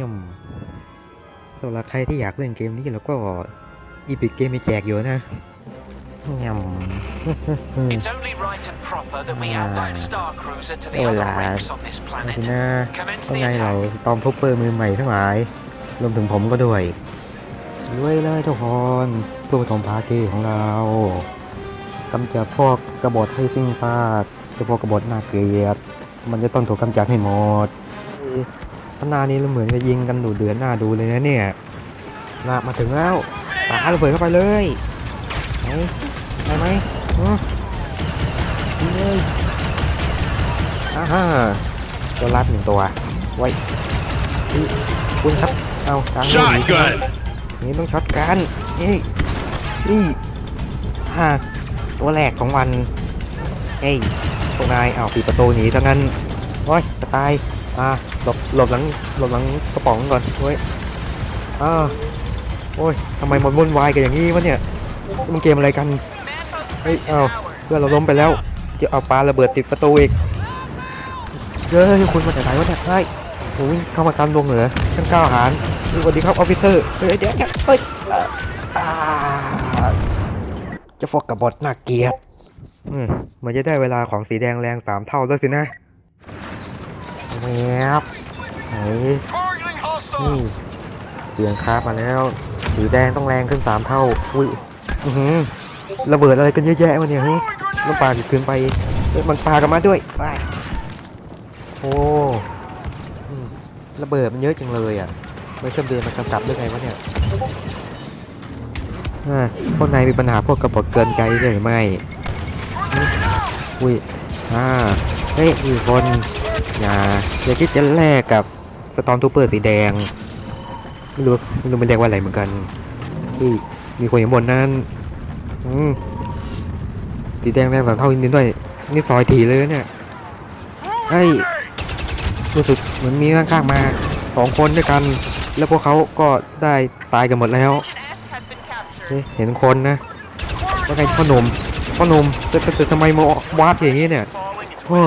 ยมสำหรับใครที่อยากเล่นเกมนี้แล้วก็อีพิกเกมมีแจกอยู่นะยม It's only right and proper that we add that Star Cruiser to the Oh, other lad. rigs on this นี่ planet. สินะ Commence ข้าง the ในเรา attack. สตอมทูเปอร์มือใหม่ทั้งหลาย รวมถึงผมก็ด้วยด้วยเลยทุกคนตัวปฐมภาคีของเรากำจัดพวกกบฏให้สิ้นซากเฉพาะกบฏน่าเกลียด มันจะต้องถูกกำจัดให้หมด ข้างหน้านี้เราเหมือนจะยิงกันดูเดือดหน้าดูเลยนะเนี่ยลากมาถึงแล้วปาระเบิดเข้าไปเลยไหนไปไหมอืมยิงเลยอ่าฮะตัวรัดหนึ่งตัว ไว้คุณครับ เอาตามนี้ Shotgun! นี่ต้องช็อตกันนี่นี่ฮ่าตัวแรกของวันเฮ้ยพวกนายเอาปิดประตูหนีทั้งนั้นโอ้ยจะตาย อ่าหลบหลบหลังหลบหลังกระป๋องก่อนเว้ยอ่าโอ้ยทำไมมันวุ่นวายกันอย่างนี้วะเนี่ยมันเกมอะไรกันเฮ้ยเอาเพื่อนเราล้มไปแล้วจะเอาปลาระเบิดติดประตูอีกเฮ้ยคุณมาจากไหนวะเนี่ยไอ้ยเข้ามากันวงเหนือท่านก้าวหารสวัสดีครับออฟฟิเซอร์เฮ้ยเดี๋ยวเดี๋ยวเฮ้ยจะฟอกกับบทน่าเกลียดอืมมันจะได้เวลาของสีแดงแรงสามเท่าแล้วสินะ แมบไหนนี่เปลี่ยนคราฟมาแล้วสีแดงต้องแรงขึ้นสามเท่าอุ้ยอือหือระเบิดอะไรกันเยอะแยะวะเนี่ยเฮ้ยน้ำปลาอีกคืนไปเฮ้ยมันปลากันมาด้วยไปโอ้อืมระเบิดมันเยอะจังเลยอะไม่เครื่องบินมันกำกับได้ไงวะเนี่ยอ่าพวกนายมีปัญหาพวกกระบอกเกินใจด้วยหรือไม่อืมอุ้ยอ่าเฮ้ยมีคน อย่าอย่าคิดจะแลกกับสตอมทูเปอร์สีแดง ไม่รู้ไม่รู้มันเรียกว่าอะไรเหมือนกันอุ้ยมีคนอยู่บนนั้นอืมสีแดงแดงแบบเท่าอินเดียด้วย นี่ซอยถีเลยเนี่ยไอ้รู้สึกเหมือนมีข้างๆมาสองคนด้วยกัน แล้วพวกเขาก็ได้ตายกันหมดแล้ว เห็นคนนะว่าไงพ่อหนุ่มพ่อหนุ่มแต่แต่แต่ทำไมมาวาร์ปอย่างนี้เนี่ยโอ้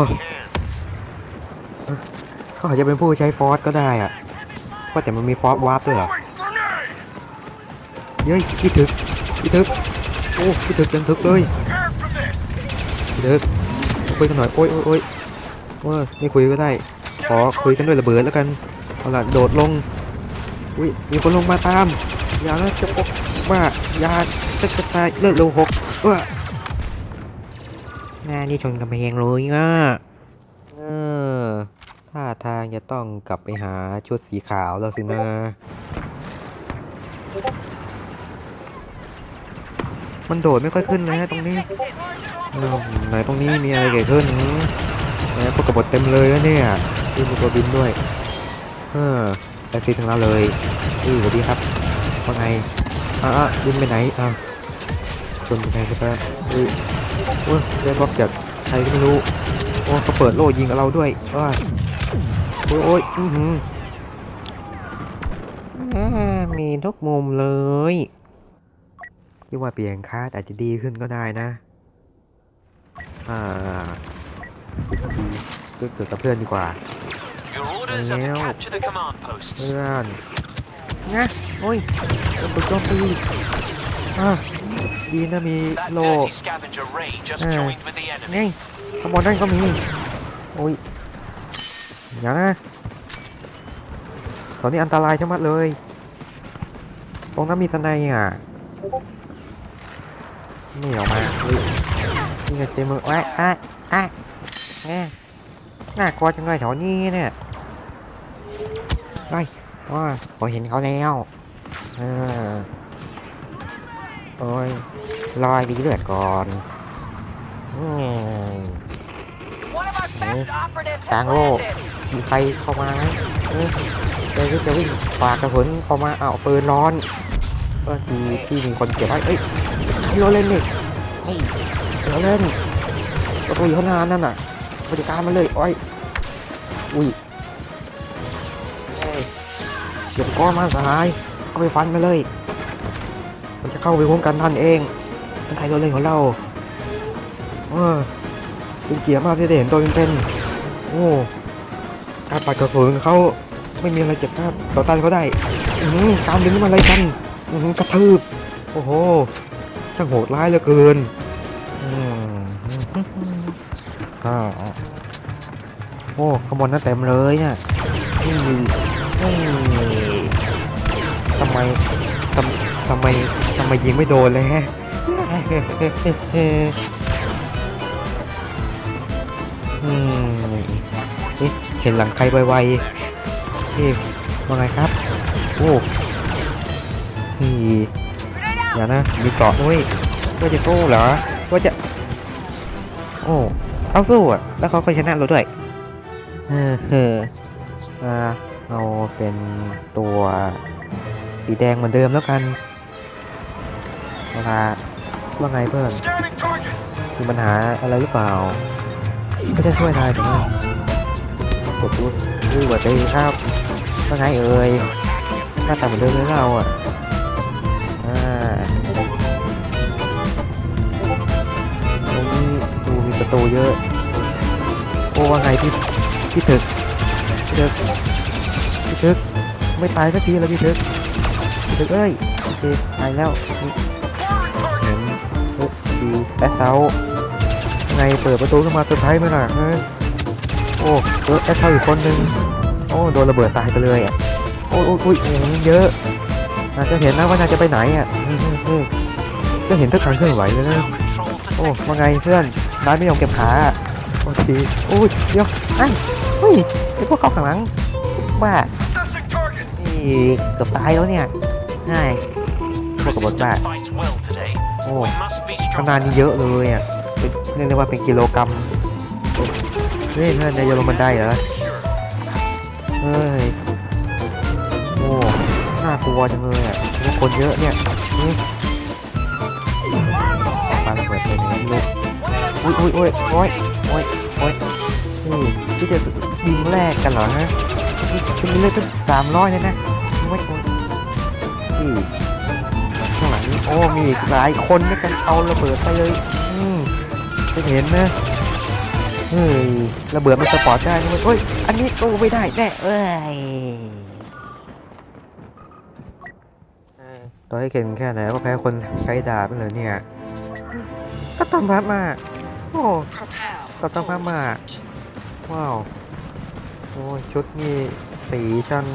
เขาอาจจะเป็นผู้ใช้ฟอสก็ได้อะว่าแต่มันมีฟอสวาร์ปด้วยเหรอเฮ้ยพี่ถึกพี่ถึกโอ้พี่ถึกยังถึกเลยพี่ถึกคุยกันหน่อยโอ้ยโอ้ยโอ้ยว่าไม่คุยก็ได้ ขอคุยกันด้วยระเบิดแล้วกันเอาล่ะโดดลงอุ้ยมีคนลงมาตามอย่านะจะปกว่ายาจะจะตายเลิกเร็วหกเออหน้านี่ชนกำแพงเลยอะเออ ท่าทางจะต้องกลับไปหาชุดสีขาวแล้วสินะมันโดดไม่ค่อยขึ้นเลยฮะตรงนี้ไหนตรงนี้มีอะไรเกิดขึ้นหือไหนพวกกบฏเต็มเลยเนี่ยมีมีตัวบินด้วย เออแท็กซี่ทั้งนั้นเลยอือสวัสดีครับว่าไงอะบินไปไหนอะชนไปไหนครับอุ้ยโอ้ยได้บล็อกจากใครก็ไม่รู้ โอ้เขาเปิดโล่ยิงกับเราด้วยอ้า โอ้ยโอ้ยอือหืออ่ามีทุกมุมเลยที่ว่าเปลี่ยนคาร์ดอาจจะดีขึ้นก็ได้นะ อ่าดีก็เกิดกับเพื่อนดีกว่า Your orders are to Well. capture the command posts. เพื่อนนะโอ้ยโดนโจมตีอ่าดีนะมี That โล dirty scavenger Ray just Ah. joined with the ไง enemy. ขบวนนั่นก็มี โอ้ย อย่านะตอนนี้อันตรายชะมัดเลย ตรงนั้นมีสไนด์อะนี่ออกมาเฮ้ยนี่ไงเต็มมือแอะแอะแอะแง่น่ากลัวจังเลยแถวนี้เนี่ยไอ้ยว่าผมเห็นเขาแล้วเออโอ้ยลอยดีเลือดก่อนอืม One of our best operatives มีใครเข้ามาไหมเออเดี๋ยวจะวิ่งฝากกระสุนเข้ามาเอาปืนร้อนก็ดีที่มีคนเก็บไว้เอ้ยให้เราเล่นดิเฮ้ยให้เราเล่นประตูอยู่ข้างหน้านั่นน่ะบริการมาเลยอ้อยอุ้ยเอ้ยเก็บก้อนมาสหายก็ไปฟันมาเลย มันจะเข้าไปคุ้มกันท่านเองนั่นใครเราเล่นของเราเออเป็นเกียรติมากที่ได้เห็นตัวเป็นๆโอ้าปัดกระสุนเขาไม่มีอะไรจะฆ่าต่อต้านเขาได้อื้อหือการดึงมันอะไรกันอื้อหือกระทืบโอ้โหช่างโหดร้ายเหลือเกินอืมโอ้ขบวนนั้นเต็มเลยเนี่ยทำไมทำทำไมทำไมยิงไม่โดนเลยฮะอืม เห็นหลังใครไวๆเอ๊ว่าไงครับ โอ้นี่อย่านะ มีเกาะด้วยว่าจะสู้เหรอว่าจะ โอ้เขาสู้อะ แล้วเขาก็ชนะเราด้วยเออเอออ่าเอาเป็นตัวสีแดงเหมือนเดิมแล้วกันเวลาว่าไงเพื่อนมีปัญหาอะไรหรือเปล่า ก็จะช่วยนายแต่ว่า ดดูดูหัวใจครับว่าไงเอ่ยหน้าตาเหมือนเดิมเลยเราอะตรงนี้ดูมีประตูเยอะ โอ้ว่าไงพี่พี่ถึกพี่ถึกพี่ถึกไม่ตายสักทีแล้วพี่ถึกพี่ถึกเอ้ยโอเคตายแล้วเห็นดีแต่เซาไงเปิดประตูเข้ามาเซอร์ไพรส์ไหมล่ะ อ้เออแอดเข้าอีกคนนึง โอ้โดนระเบิดตายไปเลยอะ โอ้ยโอ้ยโอ้ยโอ้เยอะน่าจะเห็นนะว่านายจะไปไหนอะก็เห็นทุกครั้งเคลื่อนไหวเลยนะโอ้ sector. ว่าไงเพื่อนนายไม่ยอมเก็บขาโอเคโอ้ยเดี๋ยวไอ้เฮ้ยไอ้พวกเขาข้างหลังบ้านี่เกือบตายแล้วเนี่ยใช่พวกกบฏบ้าโอ้ขนาดนี้เยอะเลยอะเป็นเรียกได้ว่าเป็นกิโลกรัม เฮ้ยเพื่อนนายโยนลงบันไดเหรอเฮ้ยโอ้น่ากลัวจังเลยอะคนเยอะเนี่ยนี่ปาระเบิดไปไหนลูกอุ้ยอุ้ยอุ้ยโอ้ยโอ้ยโอ้ยนี่ที่จะยิงแรกกันเหรอฮะนี่เป็นเลือดตั้งสามร้อยเลยนะโอ้ยโอ้ยนี่ข้างหลังนี่โอ้มีหลายคนด้วยกันเอาระเบิดไปเลยอืมจะเห็นนะ เฮ้ยระเบิดมันสปอร์ตได้ด้วยเฮ้ย อันนี้ตู้ไม่ได้แน่เอ้ยเอ้ยต่อให้เก่งแค่ไหนก็แพ้คนใช้ดาบไปเลยเนี่ย ก็ตามพัดมา โอ้ก็ตามพัดมา ว้าว โอ้ยชุดนี่สีช่าง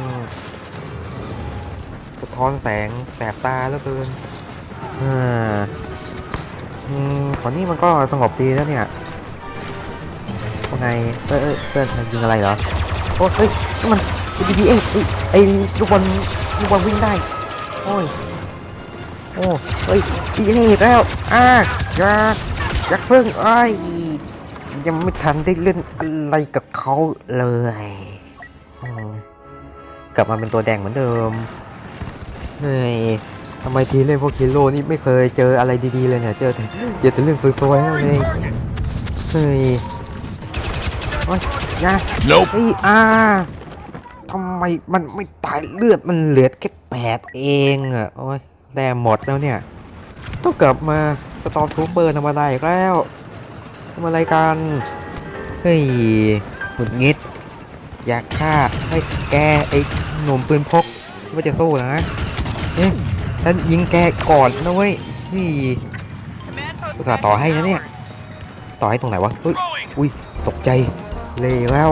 สะท้อนแสงแสบตาแล้วเกิน อ่า อืมขอนนี้มันก็สงบดีแล้วเนี่ย ว่าไงเอ้ยเอ้เพื่อนมันยิงอะไรเหรอโอ้ยเฮ้ยนี่มันดีดีเองเอ้ยไอ้ลูกบอลลูกบอลวิ่งได้โอ้ยโอ้เฮ้ยดีนี่แล้วอ่าอย่าอย่าเพิ่งไอ้ยยังไม่ทันได้เล่นอะไรกับเขาเลยกลับมาเป็นตัวแดงเหมือนเดิมเฮ้ยทำไมทีเล่นพวกฮีโร่นี่ไม่เคยเจออะไรดีๆเลยเนี่ย เจอแต่เจอแต่เรื่องซวยๆเลยเฮ้ย อ้ยอยา Nope. เฮ้ยอ่าทำไมมันไม่ตายเลือดมันเหลือแค่แปดเองอะโอ้ยแรงหมดแล้วเนี่ย ต้องกลับมาสตอมทูเปอร์ทำอะไรอีกแล้วทำอะไรกันเฮ้ยหงุดหงิด อยากฆ่าให้ยแกไอ้หนุ่มปืนพกว่าจะสู้นะเอ๊ะฉันยิงแกก่อนนะเว้ยนี่อุตส่าห์ต่อให้นะเนี่ย ต่อให้ตรงไหนวะเฮ้ย Throwing! อุ้ยตกใจ เลยแล้ว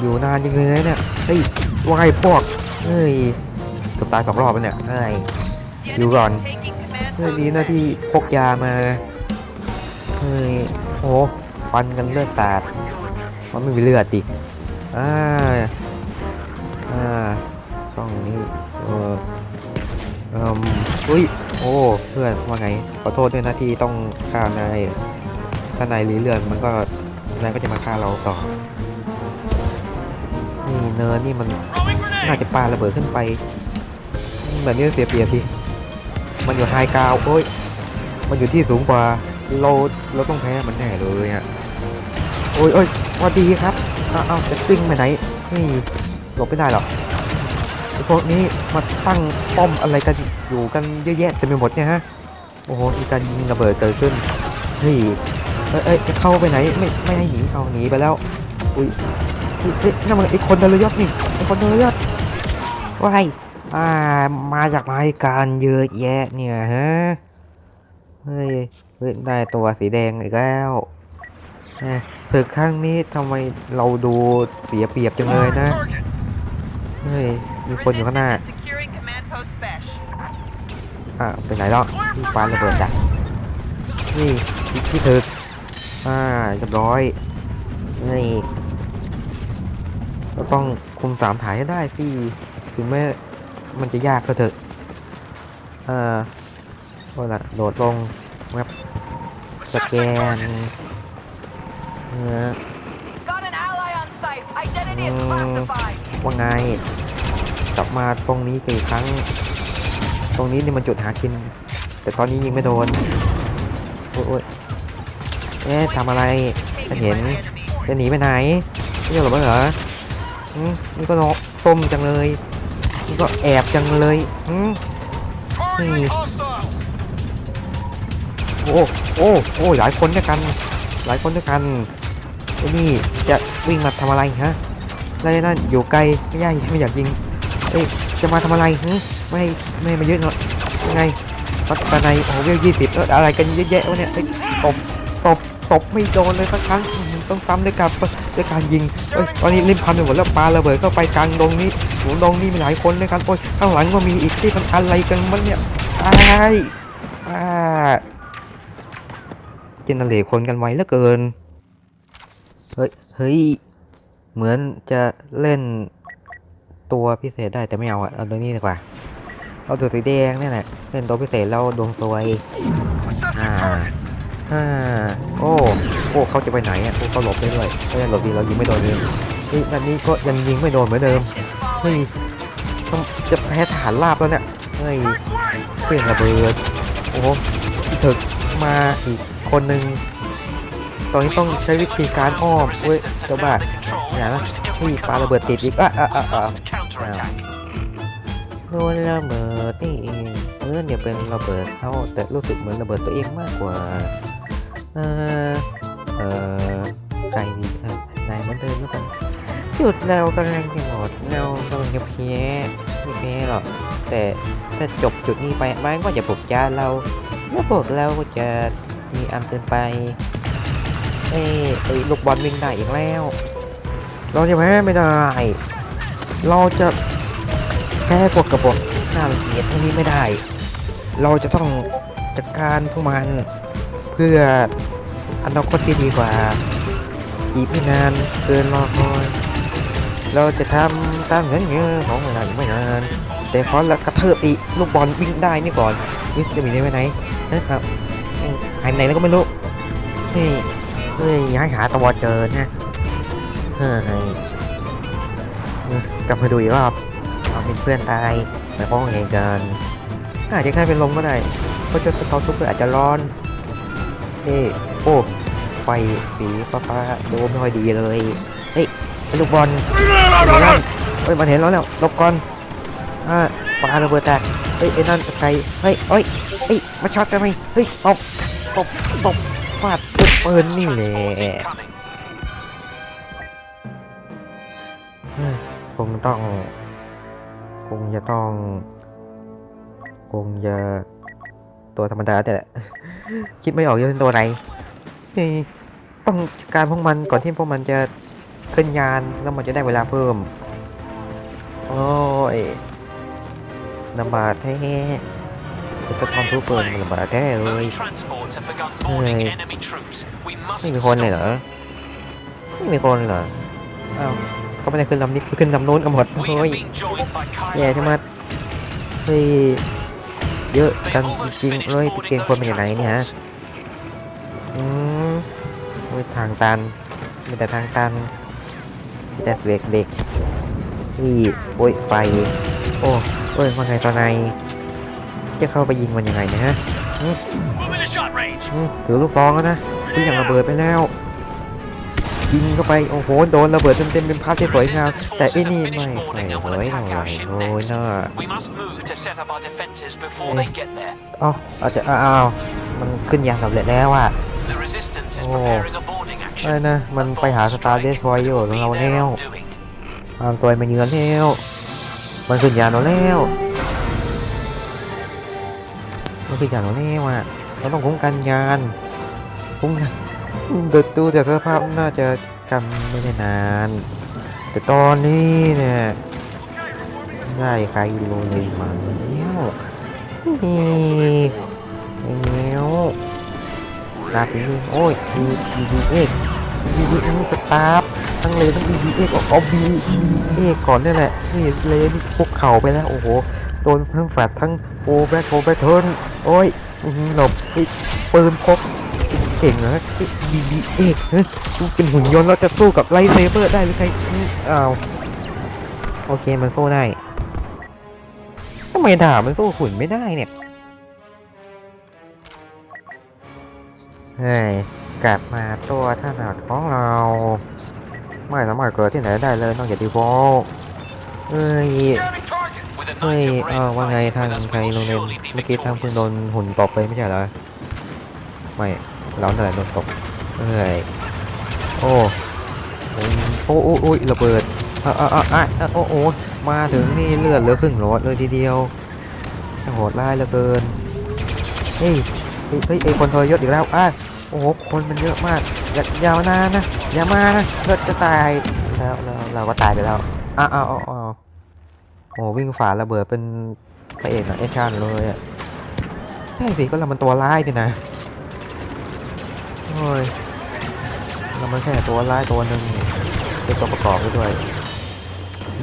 อยู่นานจริงเลยนะเนี่ยเฮ้ยว่าไงพวกเฮ้ยเกือบตายสองรอบแล้วเนี่ยเฮ้ยอยู่ก่อนเฮ้ยดีหนะที่พกยามาเฮ้ยโอ้ฟันกันเลือดสาดมันไม่มีเลือดดิอ่าอ่าช่องนี้เออเอ่มอุ้ยโอ้เพื่อนว่าไงขอโทษด้วยนะที่ต้องฆ่านายถ้านายรีเลือดมันก็นายก็จะมาฆ่าเราต่อ เนินนี่มันน่าจะปาระเบิดขึ้นไปแบบนี้เสียเปรียบดิมันอยู่ไฮกราวโอ้ย มันอยู่ที่สูงกว่าเราเราต้องแพ้มันแน่เลยอะโอ้ยโอ้ยวัสดีครับเอาเอาจะซิ่งไปไหนนี่หลบไม่ได้หรอกพวกนี้มาตั้งป้อมอะไรกันอยู่กันเยอะแยะเต็มไปหมดเนี่ยฮะโอ้โหมีการยิงระเบิดเกิดขึ้นเฮ้ยเอ้ยเอ้ยจะเข้าไปไหนไม่ไม่ให้หนีเอาหนีไปแล้วอุ้ย เฮ้ยนั่นมันไอ้คนเดลยศนี่ไอ้คนเดลยศว้ายอ่ามาจากรายการเยอะแยะเนี่ยฮะเฮ้ยเฮ้ยได้ตัวสีแดงอีกแล้วแหม่ศึกครั้งนี้ทำไมเราดูเสียเปรียบจังเลยนะ เฮ้ย มีคนอยู่ข้างหน้า อะไปไหนแล้วที่ปาระเบิดอะนี่ที่ที่ถึกอ่าเรียบร้อยนี่ เราต้องคุมสามถ่ายให้ได้สิถึงแม้มันจะยากก็เถอะ เอ่าก็ละโดดลงแวบสแกนเนื้อ Got an ally on site. Identity is Mm. classified. ว่าไง กลับมาตรงนี้กี่ครั้ง ตรงนี้นี่มันจุดหากิน แต่ตอนนี้ยิงไม่โดน โอ้ยโอ้ยเอ๊ะทำอะไรฉันเห็นจะหนีไปไหนไม่ยอมหลบเหรออืม นี่ก็นกต้มจังเลยนี่ก็แอบจังเลยอืมนี่โอ้โอ้โอ้หลายคนด้วยกัน หลายคนด้วยกันไอ้นี่จะวิ่งมาทำอะไรฮะแล้วนั่นอยู่ไกลไม่ยากไม่อยากยิงเอ้ยจะมาทำอะไรฮึไม่ไม่มาเยอะหน่อยยังไงรัตนายโอ้เวลยี่สิบแล้วอะไรกันเยอะแยะวะเนี่ยตบตบตบไม่โดนเลยสักครั้ง ต้องซ้ำด้วยกับด้วยการยิงเอ้ยตอนนี้ริมพันไปหมดแล้วปาระเบิดเข้าไปกลางดงนี้โหดงนี้มีหลายคนเลยครับโอ้ยข้างหลังก็มีอีกที่มันอะไรกันมันเนี่ยตายอ่าเจนเนเรตคนกันไวเหลือเกินเฮ้ยเฮ้ยเหมือนจะเล่นตัวพิเศษได้แต่ไม่เอาอะเอาตัวนี้ดีกว่าเอาตัวสีแดงเนี่ยแหละเล่นตัวพิเศษแล้วดวงซวยอ่า อ่าโอ้โอ้เขาจะไปไหนอะโอ้เขาหลบได้ด้วยเฮ้หลบดีเรายิงไม่โดนเลยเฮ้ยนันนี้ก็ยังยิงไม่โดนเหมือนเดิมเฮ้ยต้องจะแพ้ทหารราบแล้วเนี่ยเฮ้ยเพื่อนระเบิดโอ้โหถึกมาอีกคนหนึ่งตอนนี้ต้องใช้วิธีการอ้อมเว้ยเจ้าบ้าอย่านะ almost อุ้ย every ปาระเบิดติดอีกอะอะอะอะโดนระเบิดนี่เองเออเนี่ยเป็นระเบิดเขาแต่รู้สึกเหมือนระเบิดตัวเองมากกว่า เออเออใครดีเออนายเหมือนเดิมแล้วกันหยุดเรากำลังจะหมดเรากำลังจะเพี้ยไม่เพี้ยหรอกแต่ถ้าจบจุดนี้ไปมันก็จะปลุกใจเราแล้วพวกเราก็จะมีอันเป็นไปเอ้ไอ้ลูกบอลวิ่งได้อีกแล้ว เราจะแพ้ไม่ได้ เราจะแพ้พวกกระบอกน่าเกียจพวกนี้ไม่ได้ เราจะต้องจัดการพวกมันเพื่อ อนาคตที่ดีกว่า อีกไม่นานเกินรอคอย เราจะทำตามเงื่อนเงื่อนของเวลาอีกไม่นาน แต่ขอละกระเทิบอีลูกบอลวิ่งได้นี่ก่อนวิ่งจะมีได้ไปไหนนะครับหายไหนแล้วก็ไม่รู้เฮ้ยเฮ้ยย้ายหาตัวเจอนะเฮ้ยกลับมาดูอีกรอบเอาเป็นเพื่อนตายในห้องเหตุการณ์อาจจะแค่เป็นลมก็ได้เพราะเจ้าสเกลซุปเปอร์อาจจะร้อนเฮ้ อ้ไฟสีฟ้าๆดูไม่ค่อยดีเลยเฮ้ยลูกบอลอยู่นั่นเฮ้ยมันเห็นแล้วแล้วลบก่อนอ่าปาระเบิดแตกเฮ้ยไอ้นั่นใครเฮ้ยเฮ้ยเฮ้ยมาช็อตกันไหมเฮ้ยตบตบตบฟาดด้วยปืนนี่แหละ Transports incoming. เฮ้ยคงต้อง คงจะต้อง คงจะตัวธรรมดาแต่ละคิดไม่ออกจะเป็นตัวไหน เฮ้ยต้องจัดการพวกมันก่อนที่พวกมันจะขึ้นยานแล้วมันจะได้เวลาเพิ่ม โอ้ยลำบากแท้เป็นสะท้อนทุกเปิดลำบากแท้เลย Most transports have begun boarding Hey. enemy troops. We must ไม่มีคนเลยเหรอไม่มีคนเหรออ้าวก็ไม่ได้ขึ้นลำนี้ขึ้นลำโน้นกันหมดเฮ้ยแย่ใช่ไหมเฮ้ยเยอะกันจริงเลย boarding เกณฑ์คน those มาจากไหนเนี่ยฮะอืม ทางตันมีแต่ทางตันมีแต่เด็กเด็กที่โอ้ยไฟ โอ้โอ้ยว่าไงตอนไหนจะเข้าไปยิงมันยังไงนะฮะถือลูกซองแล้วนะคืออย่างระเบิดไปแล้วยิงเข้าไปโอ้โหโดนระเบิดเต็มๆเป็นภาพที่สวยงามแต่ไอ้นี่ไม่ไม่สวยเท่าไรโอ้ยน่า We must move to set up our defenses before they get there. เอ้าอาจจะอ้าวมันขึ้นยานสำเร็จแล้วอะ The resistance is Oh. preparing a boarding อะ ไร action. นะ มัน A ไปหา bold สตาร์ strike เดสทรอยเยอ will ร์ของ be เรา their แล้ว undoing. ความสวยมาเยือนแล้ว มันขึ้นยานเราแล้ว มันขึ้นยานเราแล้วอะเราต้องคุ้มกันยานคุ้มกันดูดูจากสภาพน่าจะกันไม่ได้นาน แต่ตอนนี้เนี่ยได้ใครโรเลยมาแล้วนี่ไอ้เงี้ยวลาไปเลยโอ้ยบีบีบีเอ็ก บีบีเอ็กสตาร์ทั้งเลทั้งบีบีเอ็กเอาบีบีเอ็กก่อนนี่แหละนี่เลนี่พวกเข่าไปแล้วโอ้โหโดนทั้งแฟดทั้งโฟแบ็คโฟแบ็คเทิร์นโอ้ยหลบไอ้ปืนพกเก่งเหรอบีบีเอ็กเฮ้ยเป็นหุ่นยนต์แล้วจะสู้กับไลท์เซเบอร์ได้หรือไงอื้ออ้าวโอเคมันสู้ได้ทำไมดามันสู้หุ่นไม่ได้เนี่ยเฮ้ย กลับมาตัวถนัดของเรา ไม่สามารถเกิดที่ไหนได้เลยนอกจากดีฟอลเฮ้ยเฮ้ยเออว่าไงทางใคร we โรงเรียนเมื่อกี้ทางเพิ่งโดนหุ่นตบไปไม่ใช่เหรอไม่เรานั่นแหละโดนตบเฮ้ยโอ้โอ้โอ้โอ้ยระเบิดอะอะอะอะอะโอ้โอ้มาถึงนี่เลือดเหลือครึ่งหลอดเลยทีเดียวโหดร้ายเหลือเกินเฮ้ยเฮ้ยเฮ้ยไอคนทรยศอีกแล้วอะ โอ้โหคนมันเยอะมาก อย่าอย่ามานานนะอย่ามานะเราจะตายแล้วเราก็ตายไปแล้วอ้าวอ้าวอ้าวโอ้โหวิ่งฝ่าระเบิดเป็นพระเอกหนังแอคชั่นเลยอะใช่สิก็เรามันตัวร้ายนี่นะโอ้ยเรามันแค่ตัวร้ายตัวหนึ่งเป็นตัวประกอบไปด้วย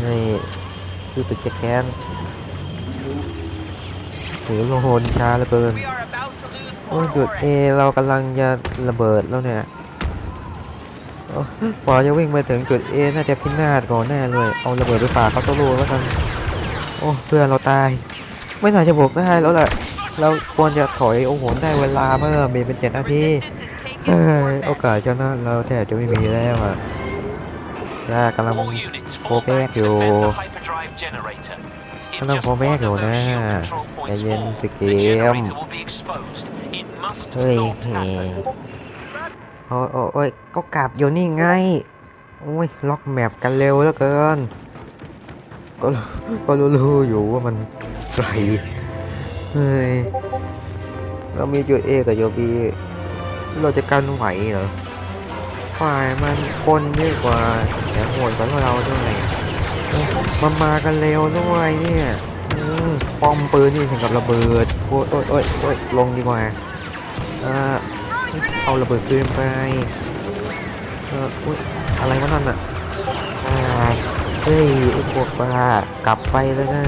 นี่รู้สึกแค้นหรือโลโหนช้าเหลือเกิน โอ้จุดเอเรากำลังจะระเบิดแล้วเนี่ยโอ้กว่าจะวิ่งไปถึงจุด A น่าจะพินาศก่อนแน่เลย เอาระเบิดไปฝากเขาตัวลูแล้วกันโอ้เพื่อนเราตาย ไม่น่าจะบวกได้แล้วแหละเราควรจะถอยโอ้โหได้เวลาเมื่อมีเป็นเจ็ดนาที Resistance is เฮ้ taking ย more โอกาสชนะเราแทบจะไม่มีแล้วอะย่ากำลัง All units Go fall back back to yo. defend the hyperdrive generator. If กำลังโฟแบกอยู่นะใจเย็นสิเกม เฮ้ย not เฮ้ย happen. โอ้ยโอ้ยก็กลับอยู่นี่ไง โอ้ยล็อกแมปกันเร็วเหลือเกิน ก็ก็รู้ๆอยู่ว่ามันไกลเฮ้ยเรามีจุดเอกับโยบีเราจะกันไหวเหรอฝ่ายมันคนเยอะกว่าแถมโหดกว่าเราด้วยมันมากันเร็วด้วยเนี่ยอืมป้อมปืนนี่ถึงกับระเบิด โอ้ยโอ้ยโอ้ยโอ้ยลงดีกว่า อ่าเอาระเบิดปืนไป เอออุ๊ยอะไรวะนั่นอะอ่าเฮ้ยไอ้พวกบ้ากลับไปแล้วนะ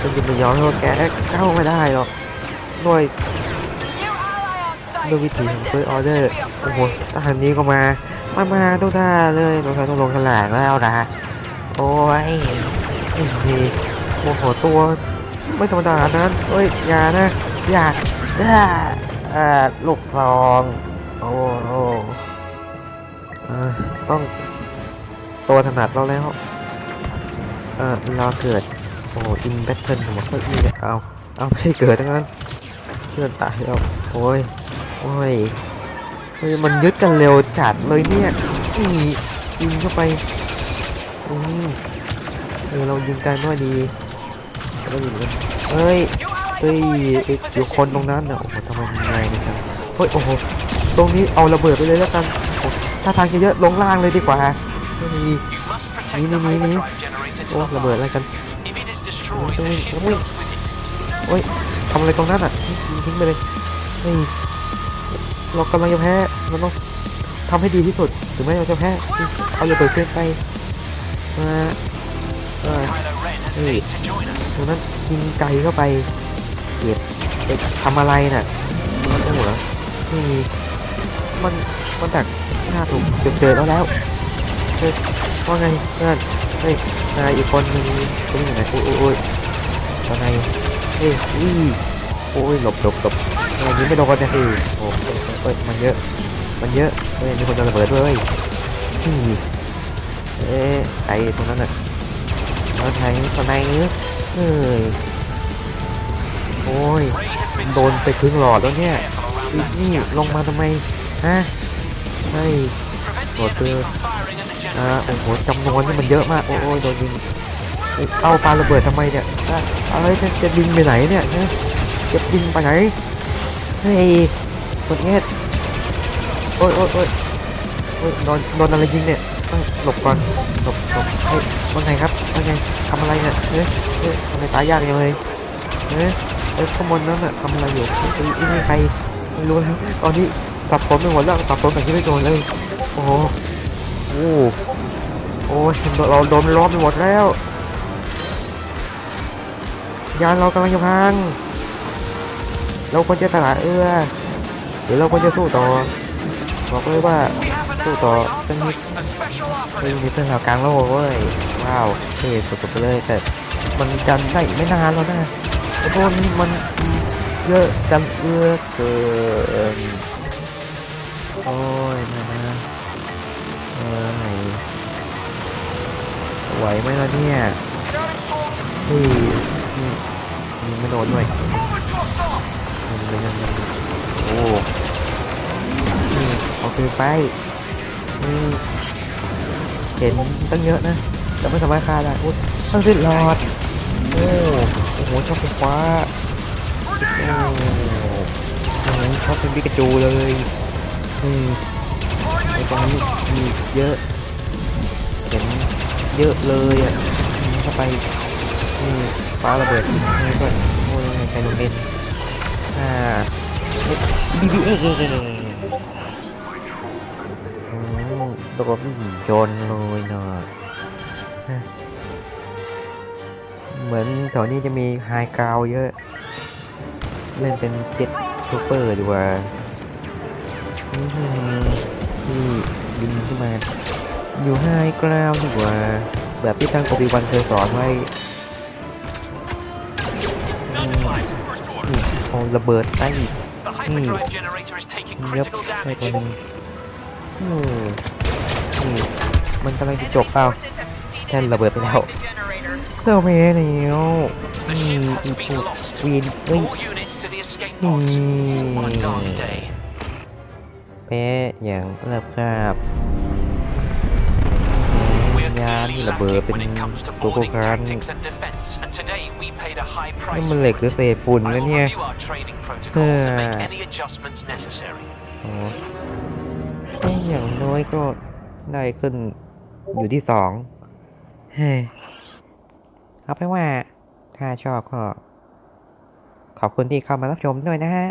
จะยินไปยอมให้พวกแกเข้าไม่ได้หรอกด้วยด้วยวิธีของเฟิร์สออเดอร์โอ้โหทหารนี้ก็มา มา มาดูท่าเลยลงทางต้องลงกระหลางแล้วนะโอ้ยไอ้ยโอ้โหตัว ไม่ธรรมดานั้นเอ้ย อย่านะ อย่าอ่าลูกซอง โอ้โหต้องตัวถนัดเราแล้ว เออเราเกิด โอ้อินแบทเทิลผมว่าเฮ้ยนี่เอา เอาให้เกิดทั้งนั้น เพื่อนตายแล้วโอ้ย โอ้ยเฮ้ยมันยึดกันเร็วจัดเลยเนี่ยอียิงเข้าไปอืมเออเรายิงกันด้วยดีเรายิงกันเฮ้ย เฮ้ยไอ้เดี๋ยวคนตรงนั้นน่ะโอ้โหทำไมมันแรงจังเฮ้ยโอ้โหตรงนี้เอาระเบิดไปเลยแล้วกันถ้าทางเยอะๆลงล่างเลยดีกว่าเฮ้ย You must protect Ní, the ní, ní, ní. hyperdrive generator to โอ้ระเบิดอะไรกัน If it is destroyed, Ui, the ui, ship ui. goes with it. เฮ้ยทำอะไรตรงนั้นอะทิ้งไปเลยเฮ้ยเรากำลังจะแพ้เราต้องทำให้ดีที่สุดถึงแม้เราจะแพ้เอาระเบิดขึ้นไปมาเออ Kylo Ren has Ui. agreed to join us. ตรงนั้นกินไก่เข้าไป เก็บไปทำอะไรน่ะมันจะหัวเฮ้ยมันมันดักหน้าถูกเจอเจอแล้วแล้วเฮ้ยว่าไงเพื่อนเฮ้ยนายอีกคนนึงตรงไหนโอ้ยโอ้ยโอ้ยว่าไงเฮ้ยวี่โอ้ยหลบหลบหลบเฮ้ยยิงไม่โดนนะสิโอ้ยเฮ้ยมันเยอะ มันเยอะเฮ้ยมีคนโดนระเบิดด้วยนี่เอ๊ะไอ้ตรงนั้นน่ะมาไทยตอนไหนเฮ้ย โอ้ย Ray has been โดนไปครึ่งหลอดแล้วเนี่ย careful around อี that นี่ scout. ลงมาทำไม ฮะเฮ้ย Prevent the Rồi, enemy đưa. from firing at the อ่า generator. โอ้โหจำนวนนี่มันเยอะมาก โอ้ยโดนยิงเอ้ยเอาปาระเบิดทำไมเนี่ยอะอะไรเนี่ยจะบินไปไหนเนี่ยฮะจะบินไปไหนเฮ้ยคนเงี้ยโอ้ยโอ้ยโอ้ยโอ้ยโดนโดนอะไรยิงเนี่ยต้องหลบก่อนหลบหลบเฮ้ยว่าไงครับว่าไงทำอะไรเนี่ยเฮ้ยเฮ้ยทำไมตายยากจังเลยเฮ้ย เอ้ข้างบนนั้นน่ะทำอะไรอยู่เฮ้ยเอ้ไอ้นี่ใครไม่รู้แล้วตอนนี้สับสนไปหมดแล้วสับสนแบบที่ไม่โดนเลย โอ้โหโอ้โหโอ้ยเราโดนล้อมไปหมดแล้ว ยานเรากำลังจะพัง เราควรจะตลาดเอื้อหรือเราควรจะสู้ต่อ บอกเลยว่าสู้ต่อ on สักนิด site, a special เฮ้ย operative. มีเพื่อนข่าวกลางโลกเว้ยว้าวเท่สุดๆไปเลยแต่มันดันได้ไม่นานแล้วนะ ไอ้พวกนี้มันเยอะจังเอื้อเกินโอ้ยนะนะเอ้ยไหวไหมล่ะเนี่ยนี่นี่ไม่โดนด้วยมันเลยมันโอ้นี่เอาคืนไปนี่เห็นตั้งเยอะนะ แต่ไม่สามารถฆ่าได้อุ้ยตั้งสิหลอดโอ้ โอ้โหชอบไฟฟ้าโอ้โอ้โหชอบเป็นปิกาจูเลยอืมไอ้ตรงนี้มีเยอะเห็นเยอะเลยอะเข้าไปนี่ฟ้าระเบิดนี่ก็โอ้ยไงไคโนเอ็นอ่าบีบีเอโอ้โดนโจนเลยเนาะ เหมือนแถวนี้จะมีไฮกราวเยอะ เล่นเป็นเจ็ตซูเปอร์ดีกว่าอื้อหือนี่บินขึ้นมา อยู่ไฮกราวดีกว่า แบบที่ทางโอบิวันเคยสอนไว้นี่เอาระเบิดใต้ The hyperdrive generator is taking ยับ critical ใช่ตัวหนึงมนี่มันกำลังจะจบเปล่าแท่นระเบิดไปแล้ว The generator. เจ้าแพ้แล้ว The นี่ ship อี has พว been ก lost. วีนเอ้ย All units to the escape นี่ pods. What a dark day. แพ้อย่างเลิบคราบ We're ยาน clearly ที่ระเบิด lacking เป็น when it comes to ตัวโก boarding การ tactics and defense, and today we paid a high นี่ price มันเหล็ก for หรือ it. เศษฝุ่น I นะ will เนี่ย review our training protocols and make any adjustments necessary. อ๋อเอ้ยอย่างน้อยก็ได้ขึ้นอยู่ที่สองเฮ้ย เอาไปนว่า ถ้าชอบก็ ขอบคุณที่เข้ามารับชมด้วยนะฮะ